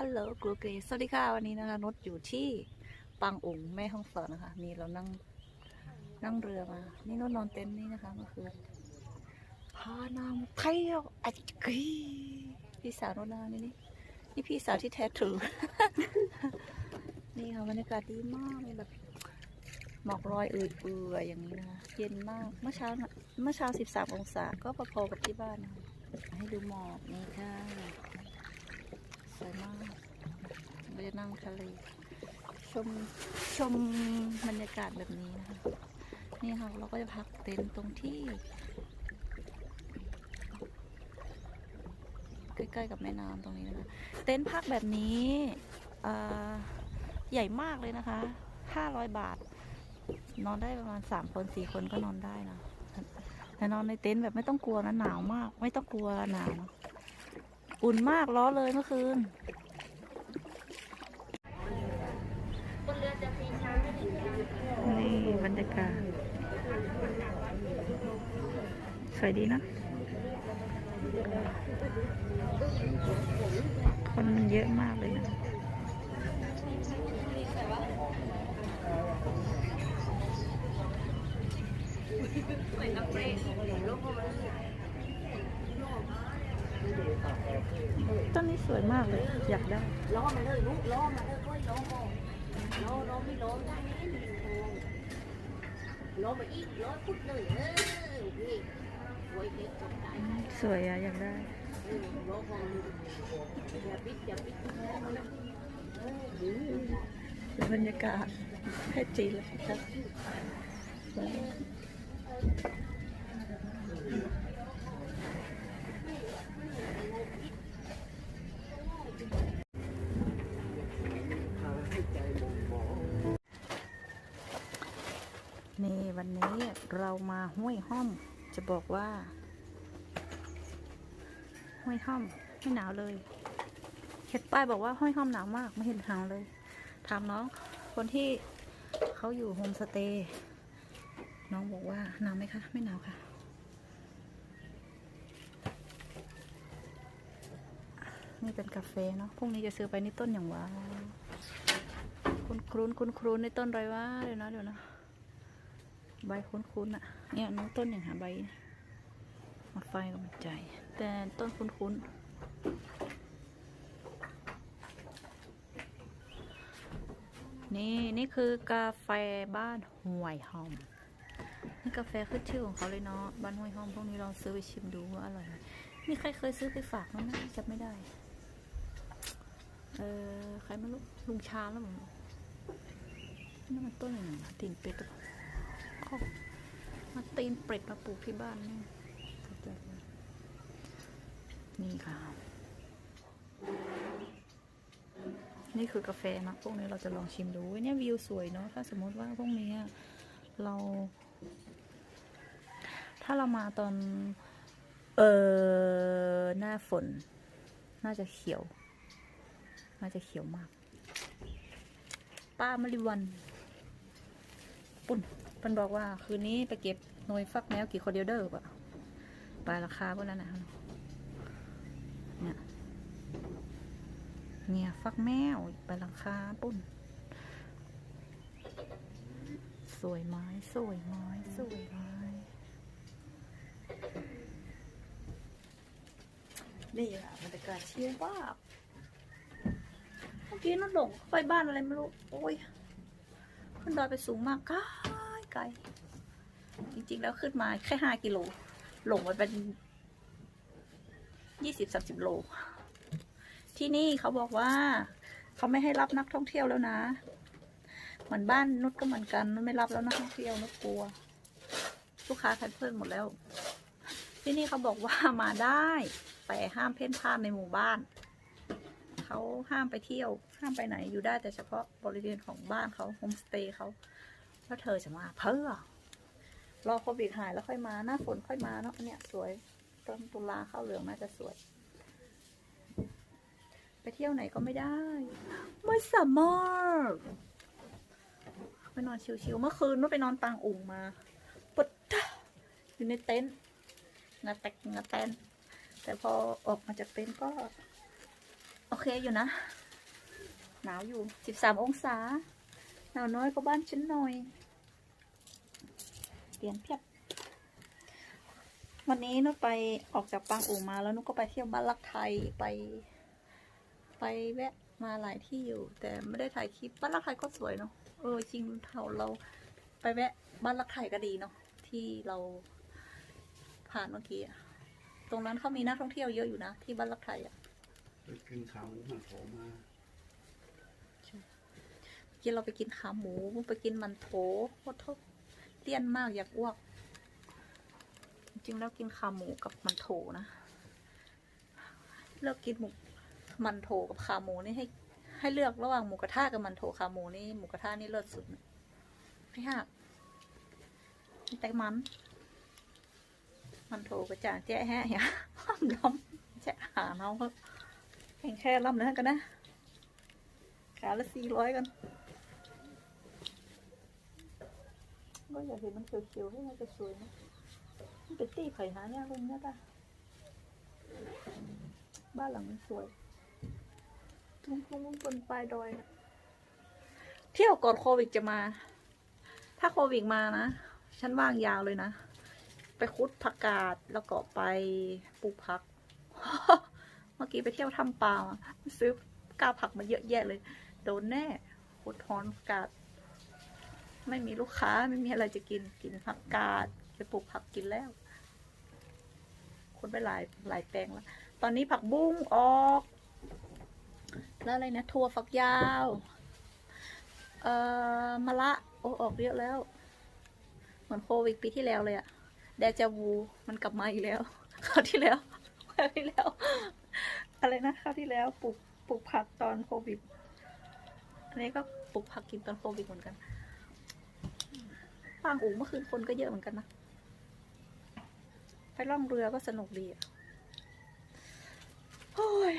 ฮัลโหลกรูเกรสวัสดีค่ะวันนี้นะคะนดอยู่ที่ปังอุ๋งแม่ห้องสอนนะคะ นี่เรานั่งนั่งเรือมา นี่นดนอนเต็นท์นี่นะคะเมื่อคืนพานางเที่ยวไอาจิกีพี่สาวนดนานี่นี่นี่พี่สาวที่แท้ทรูนี่ค่ะบรรยากาศดีมากเลยแบบหมอกลอยเอื่อยๆอย่างนี้นะคะเย็นมากเมื่อเช้าเมื่อเช้า 13 องศาก็พอๆกับที่บ้านนะให้ดูหมอกนี่ค่ะ สวยมากเราจะนั่งทะเลชมชมบรรยากาศแบบนี้นะคะ นี่ค่ะเราก็จะพักเต็นท์ตรงที่ ใกล้ๆกับแม่น้ำตรงนี้นะคะ เต็นท์พักแบบนี้ใหญ่มากเลยนะคะ 500 บาท นอนได้ประมาณ 3 คน 4 คนก็นอนได้นะแต่นอนในเต็นท์แบบไม่ต้องกลัวนะหนาวมาก ไม่ต้องกลัวหนาว อุ่นมากล้อเลยเมื่อคืนนี่บรรยากาศสวยดีนะ คนมันเยอะมากเลยนะ ต้นนี้สวยมากเลย อยากได้ล้อมาเลยลูกล้อมาเลยค่อยล้อก่อนล้อล้อไม่ล้อได้ไหมมีทองล้อมาอีกล้อพุดเลยเออพี่ไว้เด็กจำได้สวยอะอยากได้ล้อก่อนอย่าปิดอย่าปิดบรรยากาศแค่จีนเลยครับนี่ วันนี้เรามาห้วยห้อม จะบอกว่า ห้วยห้อมไม่หนาวเลยเห็นป้ายบอกว่าห้วยห้อมหนาวมากไม่เห็นหนาวเลยถามน้องคนที่เขาอยู่โฮมสเตย์น้องบอกว่าหนาวไหมคะไม่หนาวค่ะ นี่เป็นกาแฟเนาะพรุ่งนี้จะซื้อไปนี่ต้นอย่างวะคุณครุนคุณครุนในต้นไรวะเดี๋ยวนะเดี๋ยวนะ ใบคุ้นๆอะเนี่ยน้องต้นอย่างหาใบหมดไฟก็มันใจ แต่ต้นคุ้นๆ นี่นี่คือกาแฟบ้านห้วยหอม นี่กาแฟขึ้นชื่อของเขาเลยเนาะ บ้านห้วยหอมพวกนี้ลองซื้อไปชิมดูว่าอร่อยไหมมีใครเคยซื้อไปฝากมั้งไหมจำไม่ได้ เออใครไม่รู้ลุงชาแล้วมั้งนี่มันต้นอะไรนะตีนเป็ดหรือเปล่า ตีนเป็ดมาปลูกที่บ้านนี่นี่ค่ะ นี่คือกาแฟนะพวกนี้เราจะลองชิมดูเนี่ยวิวสวยเนาะถ้าสมมติว่าพวกนี้เรา ถ้าเรามาตอน เออหน้าฝน น่าจะเขียว น่าจะเขียวมาก ป้ามริวัน ปุ่นมันบอกว่าคืนนี้ไปเก็บ นวยฟักแมวกี่คนเดียวเด้อปะปลาราคาพวกนั้นนะเนี่ยเนี่ยฟักแมวไปราคาปุ่น สวยไม้สวยไม้สวยไม้นี่อะบรรยากาศเชียร์มากเมื่อกี้นั่นหลงไปบ้านอะไรไม่รู้ โอ้ย ขึ้นดอยไปสูงมากไกลไกล ริง ๆ แล้วขึ้นมาแค่ห้ากิโล หลงไปเป็นยี่สิบสามสิบโล ที่นี่เขาบอกว่า เขาไม่ให้รับนักท่องเที่ยวแล้วนะ เหมือนบ้านนุชก็เหมือนกันนุชไม่รับแล้วนักท่องเที่ยวนุชกลัว ลูกค้าแคนเซิลหมดแล้ว ที่นี่เขาบอกว่ามาได้ แต่ห้ามเพ่นพ่านในหมู่บ้าน เขาห้ามไปเที่ยว ห้ามไปไหนอยู่ได้แต่เฉพาะบริเวณของบ้านเขาโฮมสเตย์เขาแล้วเธอจะมาเพื่อ รอโควิดหายแล้วค่อยมาหน้าฝนค่อยมาเนาะอันเนี่ยสวยต้นตุลาเข้าเหลืองน่าจะสวย ไปเที่ยวไหนก็ไม่ได้ไม่สามารถไปนอนชิวๆเมื่อคืนนู้นไปนอนปางอุ่งมาปดอยู่ในเต็นท์งาแตกงาแตนแต่พอออกมาจากเต็นท์ก็ โอเคอยู่นะ หนาวอยู่สิบสามองศา หนาวน้อยก็บ้านฉันหน่อย เตียนเพียบ วันนี้นุชไปออกจากปางอู่มาแล้วนุชก็ไปเที่ยวบ้านรักไทยไป ไปแวะมาหลายที่อยู่ แต่ไม่ได้ถ่ายคลิปบ้านรักไทยก็สวยเนาะเออจริงเท่าเราไปแวะบ้านรักไทยก็ดีเนาะที่เราผ่านเมื่อกี้อะตรงนั้นเขามีนักท่องเที่ยวเยอะอยู่นะที่บ้านรักไทยอะไปกินข้าวมันโผล่มากินเราไปกินขาหมูไปกินมันโถโคตรทุก เลี่ยนมากอยากอ้วก จริงแล้วกินขาหมูกับมันโถนะ เลือกกินหมูมันโถกับขาหมูนี่ให้ ให้เลือกระหว่างหมูกระทะกับมันโถขาหมูนี่หมูกระทะนี่เลิศสุดนะไม่หักแต่มัน มันโถกระจ่างแจ๊ะแฮะอย่าห้ามล้อมแจ๊ะหาเนาะแข่งแค่ล้ำเนื้อกันนะขาละสี่ร้อยกัน ก็อยากเห็นมันเขียวๆให้มันจะสวยนะมันเป็นตีไผ่หาเนี่ยลุงเนี่ยป่ะบ้านหลังมันสวย ทุ่งทุ่งบนปลายดอยนะเที่ยวก่อนโควิดจะมา ถ้าโควิดมานะ ฉันว่างยาวเลยนะ ไปคุดผักกาดแล้วก็ไปปลูกผัก เมื่อกี้ไปเที่ยวทำปลามาซื้อกาผักมาเยอะแยะเลย โดนแน่คุดทอนผักกาด ไม่มีลูกค้าไม่มีอะไรจะกินกินผักกาดไปปลูกผักกินแล้ว คนไปหลายหลายแปลงแล้ว ตอนนี้ผักบุ้งออก แล้วอะไรนะถั่วฝักยาว เอ่อมะละโอ้ออกเยอะแล้ว เหมือนโควิดปีที่แล้วเลยอะเดจาวูมันกลับมาอีกแล้วคราวที่แล้วคราวที่แล้ว อะไรนะคราวที่แล้วปลูกปลูกผักตอนโควิด อันนี้ก็ปลูกผักกินตอนโควิดเหมือนกัน ฟางอู่เมื่อคืนคนก็เยอะเหมือนกันนะไปล่องเรือก็สนุกดีอะโอ้ย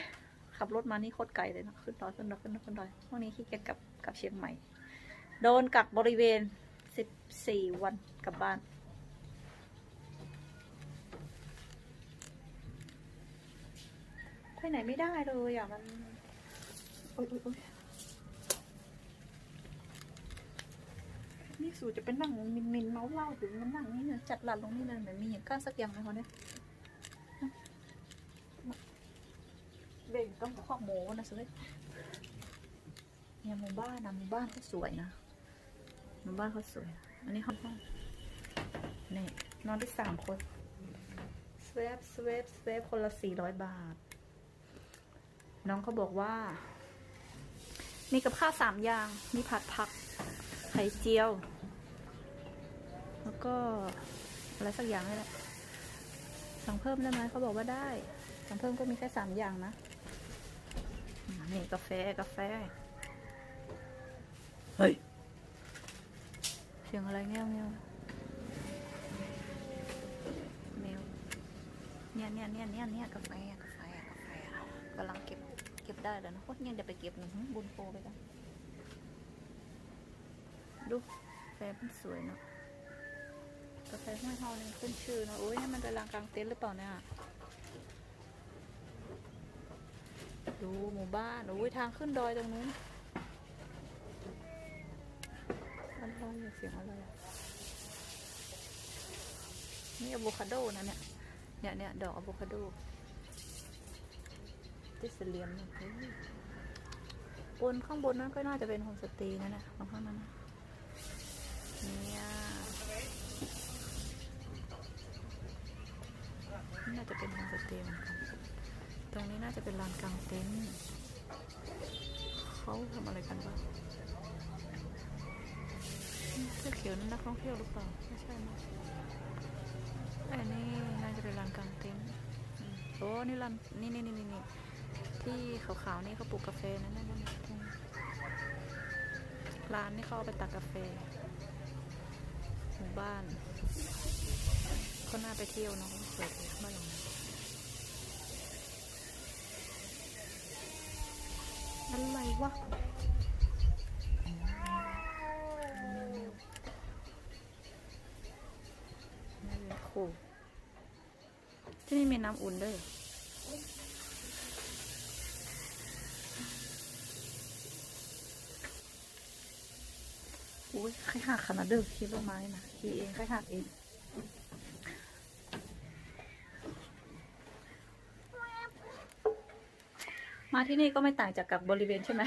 ขับรถมานี่โคตรไกลเลยนะขึ้นดอยขึ้นดอยขึ้นดอยขึ้นดอยวันนี้ขี้เกียจกลับกลับเชียงใหม่ โดนกักบริเวณสิบสี่วันกลับบ้านไปไหนไม่ได้เลยอะมันโอ๊ยโอ๊ย โอ๊ยนี่สูจะเป็นนั่งมินมินเมาเล้าถึงมันนั่งนี่เนี่ยจัดหลัดลงนี่เลยเหมือนมีอย่างก้านสักอย่างเลยเขาเนี่ยเบ่งต้องข้อหมูนะสุดเนี่ยหมู่บ้านนะหมู่บ้านเขาสวยนะหมู่บ้านเขาสวย อันนี้ห้องห้องนี่นอนได้สามคนสวปสวปสวปคนละสี่ร้อยบาท น้องเขาบอกว่า มีกับข้าวสามอย่าง มีผัดผัก ไข่เจียว ก็อะไรสักอย่างนี่แหละสั่งเพิ่มได้ไหมเขาบอกว่าได้ สั่งเพิ่มก็มีแค่สามอย่างนะอืมนี่กาแฟกาแฟ เฮ้ย เสียงอะไรเงี้ยวเงี้ยวแมวเนี่ยเนี่ยเนี่ยเนี่ยเนี่ยกาแฟกาแฟกาแฟกำลังเก็บเก็บได้แล้วนะโคตรยังจะไปเก็บหนึ่งบุญโปรไปกันดูแฟมันสวยเนาะ กาแฟห้วยเฮานี่ขึ้นชื่อนะโอ้ยนี่มันเป็นลานกลางเต็นท์หรือเปล่าเนี่ยดูหมู่บ้านโอ้ยทางขึ้นดอยตรงนู้นอะไรอะเสียงอะไรนี่อะโวคาโดนะเนี่ยเนี่ยเนี่ยดอกอะโวคาโดติสเลียมนี่ยเฮ้ยบนข้างบนนั้นก็น่าจะเป็นโฮมสเตย์นั่นแหละตรงข้างนั้นนะเนี่ย น่าจะเป็นโฮมสเตย์เหมือนกันตรงนี้น่าจะเป็นลานกลางเต็นท์เขาทำอะไรกันบ้างเสื้อเขียวนั่นนักท่องเที่ยวหรือเปล่า ไม่ใช่นะอันนี้น่าจะเป็นลานกลางเต็นท์โอ้นี่ลานนี่นี่นี่นี่นี่ที่ขาวๆนี่เขาปลูกกาแฟนั่นนั่นนั่นรงร้านนี่เขาเอาไปตักกาแฟหมู่บ้านก็น่าไปเที่ยวเนาะ ปิดบ้านหลังอะไรวะูที่นี่มีน้ำอุ่นด้วยอุ้ยใครหักขนาดเดิมคิดลงไม้นะทีเองใครหักเอง มาที่นี่ก็ไม่ต่างจากกับบริเวณใช่ไหม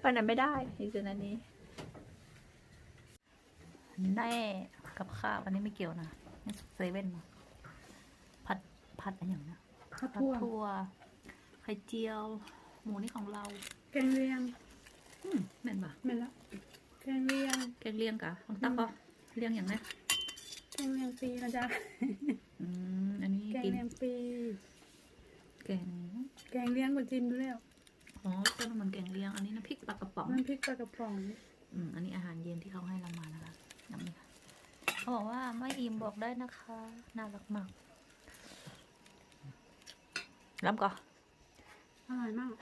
ไปไหนไม่ได้ที่จุดนั้นนี้แน่กับข้าวอันนี้ไม่เกี่ยวนะนี่เซเว่นมาผัดผัดอะไรอย่างเนี้ยข้าวผัดทั่วถั่วไข่เจียว หมูนี่ของเรา แกงเลียงอืมแม่นปะไม่ละแกงเลียงแกงเลี้ยงกะของตักก็เลี้ยงอย่างเนี้ยแกงเลียงปีนะจ๊ะอืมอันนี้แกงกินเลียงปี แกงแกงเลียงกว่าจินดูแล้วอ๋อก็เหมือนแกงเลี้ยง อันนี้น้ำพริกปลากระป๋อง น้ำพริกปลากระป๋อง อืม อันนี้อาหารเย็นที่เขาให้เรามานะคะน้ำนี่ค่ะเขาบอกว่าไม่อิ่มบอกได้นะคะ น่ารักมากรับก่อนอร่อยมาก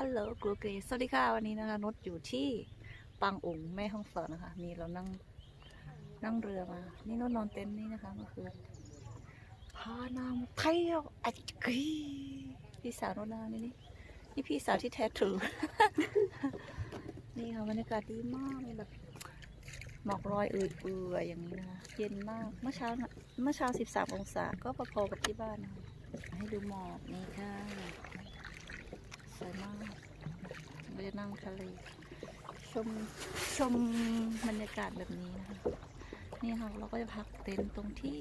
ฮัลโหลกรูเกรสวัสดีค่ะวันนี้นะคะนุชอยู่ที่ปางอุ๋งแม่ห้องสอนนะคะ นี่เรานั่งนั่งเรือมา นี่นุชนอนเต็นท์นี่นะคะเมื่อคืนพานางมาเที่ยวไอัจกีพี่สาวนุชนานี่นี่นี่พี่สาวที่แท้ทรูนี่ค่ะบรรยากาศดีมากเลยแบบหมอกลอยเอืดๆอย่างนี้นะคะเย็นมากเมื่อเช้าเมื่อเช้า 13 องศาก็พอๆกับที่บ้านนะคะให้ดูหมอกนี่ค่ะ สวยมากเราจะนั่งทะเลชมชมบรรยากาศแบบนี้นะคะนี่ค่ะเราก็จะพักเต็นท์ตรงที่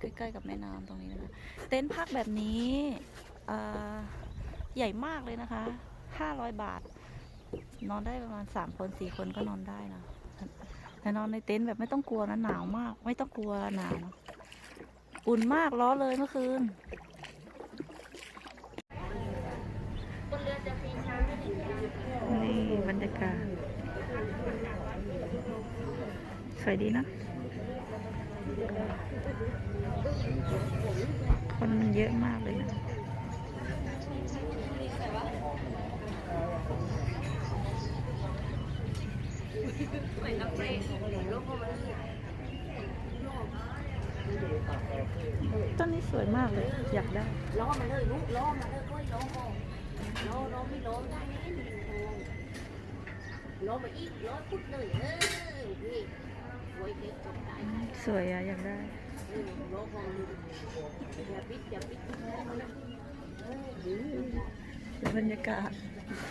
ใกล้ๆกับแม่น้ำตรงนี้นะคะ เต็นท์พักแบบนี้ใหญ่มากเลยนะคะห้าร้อยบาท นอนได้ประมาณสามคนสี่คนก็นอนได้นะแต่นอนในเต็นท์แบบไม่ต้องกลัวนะหนาวมาก ไม่ต้องกลัวหนาวนะ อุ่นมากร้อนเลยเมื่อคืนนี่บรรยากาศสวยดีนะ คนเยอะมากเลยนะ ต้นนี้สวยมากเลย อยากได้ ล้อมาเลยลูกล้อมาเลยก็ล้อก่อนล้อล้อไม่ล้อมได้ไหมลิงทองล้อมาอีกล้อพุดเลยเออพี่สวยเด็กจบได้สวยอะอยากได้เออล้อก่อนอย่าปิดอย่าปิดเออบรรยากาศ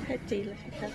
แค่จีนเลยครับ